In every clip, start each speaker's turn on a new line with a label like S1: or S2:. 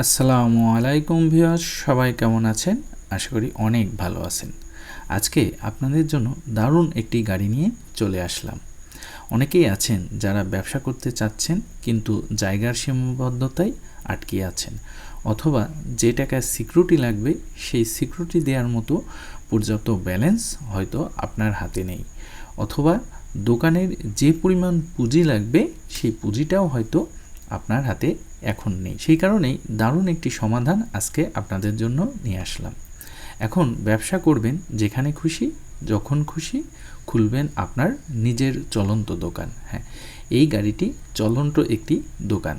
S1: আসসালামু আলাইকুম ভিউয়ার্স, সবাই কেমন আছেন? আশা করি অনেক ভালো আছেন। আজকে আপনাদের জন্য দারুণ একটি গাড়ি নিয়ে চলে আসলাম। অনেকেই আছেন যারা ব্যবসা করতে চাচ্ছেন, কিন্তু জায়গার সীমাবদ্ধতায় আটকে আছেন, অথবা যে টাকায় সিকিউরিটি লাগবে, সেই সিকিউরিটি দেওয়ার মতো পর্যাপ্ত ব্যালেন্স হয়তো আপনার হাতে নেই, অথবা দোকানের যে পরিমাণ পুঁজি লাগবে, সেই পুঁজিটাও হয়তো আপনার হাতে এখন নেই। সেই কারণেই দারুণ একটি সমাধান আজকে আপনাদের জন্য নিয়ে আসলাম। এখন ব্যবসা করবেন যেখানে খুশি, যখন খুশি খুলবেন আপনার নিজের চলন্ত দোকান। হ্যাঁ এই গাড়িটি চলন্ত একটি দোকান।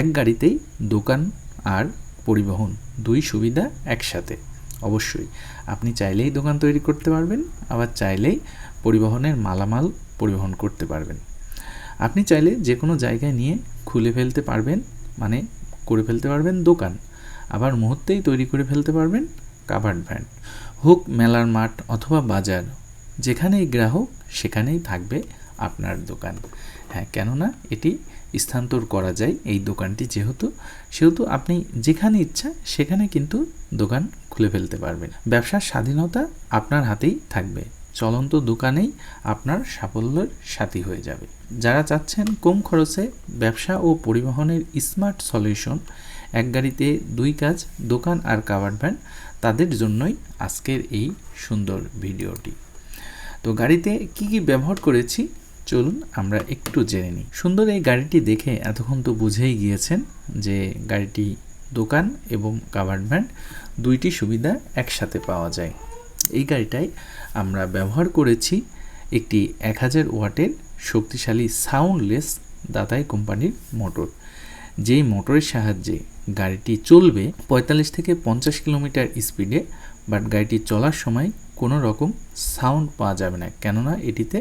S1: এক গাড়িতেই দোকান আর পরিবহন দুই সুবিধা একসাথে। অবশ্যই আপনি চাইলেই দোকান তৈরি করতে পারবেন, আবার চাইলেই পরিবহনের মালামাল পরিবহন করতে পারবেন। আপনি চাইলে যে কোনো জায়গায় নিয়ে খুলে ফেলতে পারবেন মানে করে ফেলতে পারবেন দোকান। আবার মুহূর্তেই তৈরি করে ফেলতে পারবেন কাভার্ড ভ্যান হোক মেলার মাঠ অথবা বাজার, যেখানেই গ্রাহক সেখানেই থাকবে আপনার দোকান। হ্যাঁ কেননা এটি স্থানান্তর করা যায় এই দোকানটি যেহেতু, সেহেতু আপনি যেখানে ইচ্ছা সেখানে কিন্তু দোকান খুলে ফেলতে পারবেন। ব্যবসার স্বাধীনতা আপনার হাতেই থাকবে। চলন্ত দোকানেই আপনার সাফল্যের সাথী হয়ে যাবে। যারা চাচ্ছেন কম খরচে ব্যবসা ও পরিবহনের স্মার্ট সলিউশন, এক গাড়িতে দুই কাজ, দোকান আর কাভার ভ্যান, তাদের জন্যই আজকের এই সুন্দর ভিডিওটি। তো গাড়িতে কি কি ব্যবহার করেছি? চলুন আমরা একটু জেনে নিই। সুন্দর এই গাড়িটি দেখে এতক্ষণ তো বুঝেই গিয়েছেন যে গাড়িটি দোকান এবং কাভার্ড ভ্যান দুইটি সুবিধা একসাথে পাওয়া যায়। এই গাড়িটায় আমরা ব্যবহার করেছি একটি এক হাজার ওয়াটের শক্তিশালী সাউন্ডলেস দাতাই কোম্পানির মোটর। যেই মোটরের সাহায্যে গাড়িটি চলবে পঁয়তাল্লিশ থেকে পঞ্চাশ কিলোমিটার স্পিডে, বাট গাড়িটি চলার সময় কোনো রকম সাউন্ড পাওয়া যাবে না, কেননা এটিতে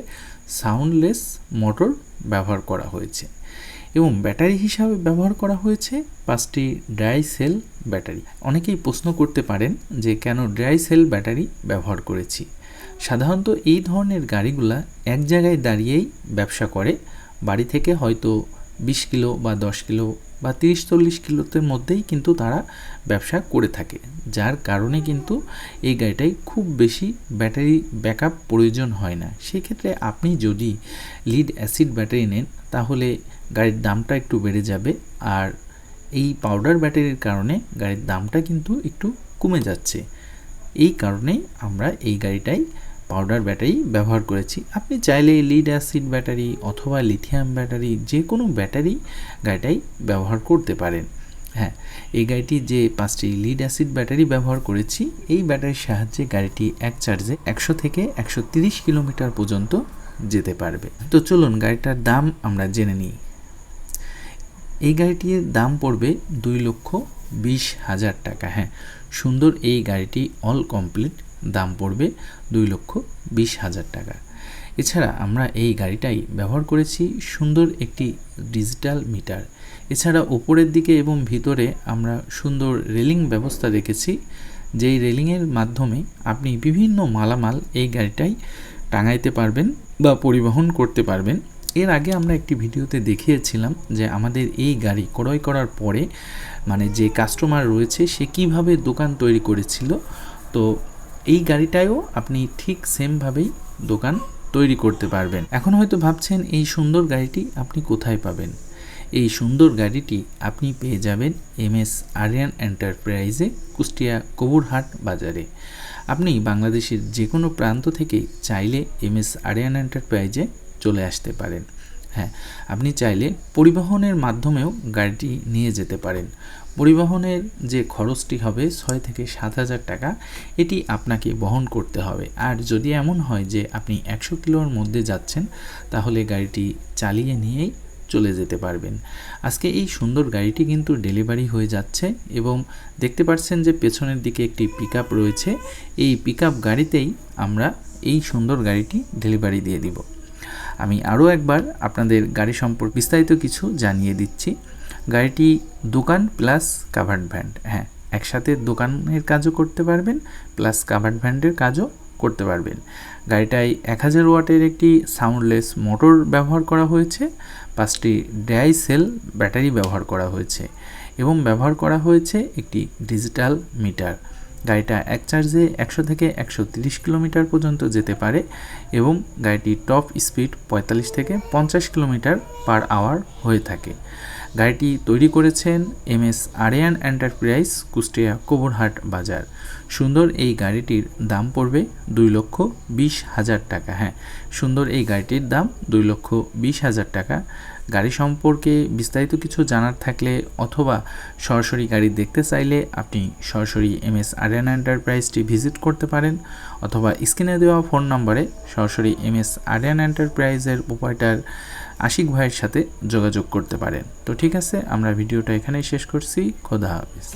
S1: সাউন্ডলেস মোটর ব্যবহার করা হয়েছে। এবং ব্যাটারি হিসাবে ব্যবহার করা হয়েছে পাঁচটি ড্রাই সেল ব্যাটারি। অনেকেই প্রশ্ন করতে পারেন যে কেন ড্রাই সেল ব্যাটারি ব্যবহার করেছি। সাধারণত এই ধরনের গাড়িগুলা এক জায়গায় দাঁড়িয়েই ব্যবসা করে, বাড়ি থেকে হয়তো বিশ কিলো বা দশ কিলো বা তিরিশ চল্লিশ কিলোতে মধ্যেই কিন্তু তারা ব্যবসা করে থাকে। যার কারণে কিন্তু এই গাড়িটাই খুব বেশি ব্যাটারি ব্যাকআপ প্রয়োজন হয় না। সেক্ষেত্রে আপনি যদি লিড অ্যাসিড ব্যাটারি নেন, তাহলে গাড়ির দামটা একটু বেড়ে যাবে আর এই পাউডার ব্যাটারির কারণে গাড়ির দামটা কিন্তু একটু কমে যাচ্ছে। এই কারণেই আমরা এই গাড়িটাই পাউডার ব্যাটারি ব্যবহার করেছি। আপনি চাইলে লিড অ্যাসিড ব্যাটারি অথবা লিথিয়াম ব্যাটারি যে কোনো ব্যাটারি গাড়িটাই ব্যবহার করতে পারেন। হ্যাঁ এই গাড়িটি যে পাঁচটি লিড অ্যাসিড ব্যাটারি ব্যবহার করেছি, এই ব্যাটারির সাহায্যে গাড়িটি এক চার্জে একশো থেকে একশো তিরিশ কিলোমিটার পর্যন্ত যেতে পারবে। তো চলুন গাড়িটার দাম আমরা জেনে নিই। এই গাড়িটির দাম পড়বে দুই লক্ষ বিশ হাজার টাকা। হ্যাঁ সুন্দর এই গাড়িটি অল কমপ্লিট দাম পড়বে দুই লক্ষ বিশ হাজার টাকা। এছাড়া আমরা এই গাড়িটাই ব্যবহার করেছি সুন্দর একটি ডিজিটাল মিটার। এছাড়া ওপরের দিকে এবং ভিতরে আমরা সুন্দর রেলিং ব্যবস্থা রেখেছি, যেই রেলিংয়ের মাধ্যমে আপনি বিভিন্ন মালামাল এই গাড়িটাই টাঙাইতে পারবেন বা পরিবহন করতে পারবেন। এর আগে আমরা একটি ভিডিওতে দেখিয়েছিলাম যে আমাদের এই গাড়ি ক্রয় করার পরে মানে যে কাস্টমার রয়েছে, সে কীভাবে দোকান তৈরি করেছিল। তো এই গাড়িটায়ও আপনি ঠিক সেমভাবেই দোকান তৈরি করতে পারবেন। এখন হয়তো ভাবছেন, এই সুন্দর গাড়িটি আপনি কোথায় পাবেন? এই সুন্দর গাড়িটি আপনি পেয়ে যাবেন এম এস আরিয়ান এন্টারপ্রাইজে কুষ্টিয়া কবুরহাট বাজারে। আপনি বাংলাদেশের যে কোনো প্রান্ত থেকে চাইলে এম এস আরিয়ান এন্টারপ্রাইজে চলে আসতে পারেন। হ্যাঁ আপনি চাইলে পরিবহনের মাধ্যমেও গাড়িটি নিয়ে যেতে পারেন। পরিবহনের যে খরচটি হবে ছয় থেকে সাত হাজার টাকা, এটি আপনাকে বহন করতে হবে। আর যদি এমন হয় যে আপনি একশো কিলোর মধ্যে যাচ্ছেন, তাহলে গাড়িটি চালিয়ে নিয়েই চলে যেতে পারবেন। আজকে এই সুন্দর গাড়িটি কিন্তু ডেলিভারি হয়ে যাচ্ছে এবং দেখতে পাচ্ছেন যে পেছনের দিকে একটি পিক রয়েছে। এই পিক গাড়িতেই আমরা এই সুন্দর গাড়িটি ডেলিভারি দিয়ে দিব। আমি আরও একবার আপনাদের গাড়ি সম্পর্কে বিস্তারিত কিছু জানিয়ে দিচ্ছি। গাড়িটি দোকান প্লাস কাভার্ড ভ্যান্ড হ্যাঁ একসাথে দোকানের কাজও করতে পারবেন প্লাস কাভার্ড ভ্যান্ডের কাজও করতে পারবেন। গাড়িটায় এক হাজার ওয়াটের একটি সাউন্ডলেস মোটর ব্যবহার করা হয়েছে, পাঁচটি ড্রাই সেল ব্যাটারি ব্যবহার করা হয়েছে এবং ব্যবহার করা হয়েছে একটি ডিজিটাল মিটার গাড়িটা এক চার্জে একশো থেকে একশো তিরিশ কিলোমিটার পর্যন্ত যেতে পারে এবং গাড়িটির টপ স্পিড পঁয়তাল্লিশ থেকে পঞ্চাশ কিলোমিটার পার আওয়ার হয়ে থাকে। গাড়িটি তৈরি করেছেন M S Ariyan enterprise Kushtia Kobarhat Bazar. সুন্দর এই গাড়িটির দাম পড়বে দুই লক্ষ বিশ হাজার টাকা। হ্যাঁ সুন্দর এই গাড়িটির দাম দুই লক্ষ বিশ হাজার টাকা। গাড়ি সম্পর্কে বিস্তারিত কিছু জানার থাকলে অথবা সরাসরি গাড়ি দেখতে চাইলে আপনি সরাসরি এম এস আরিয়ান এন্টারপ্রাইজটি ভিজিট করতে পারেন অথবা স্ক্রিনে দেওয়া ফোন নম্বরে সরাসরি এম এস আরিয়ান এন্টারপ্রাইজের উপায়টার আশিক ভাইয়ের সাথে যোগাযোগ করতে পারেন। তো ঠিক আছে, আমরা ভিডিওটা এখানেই শেষ করছি। খোদা হাফিজ।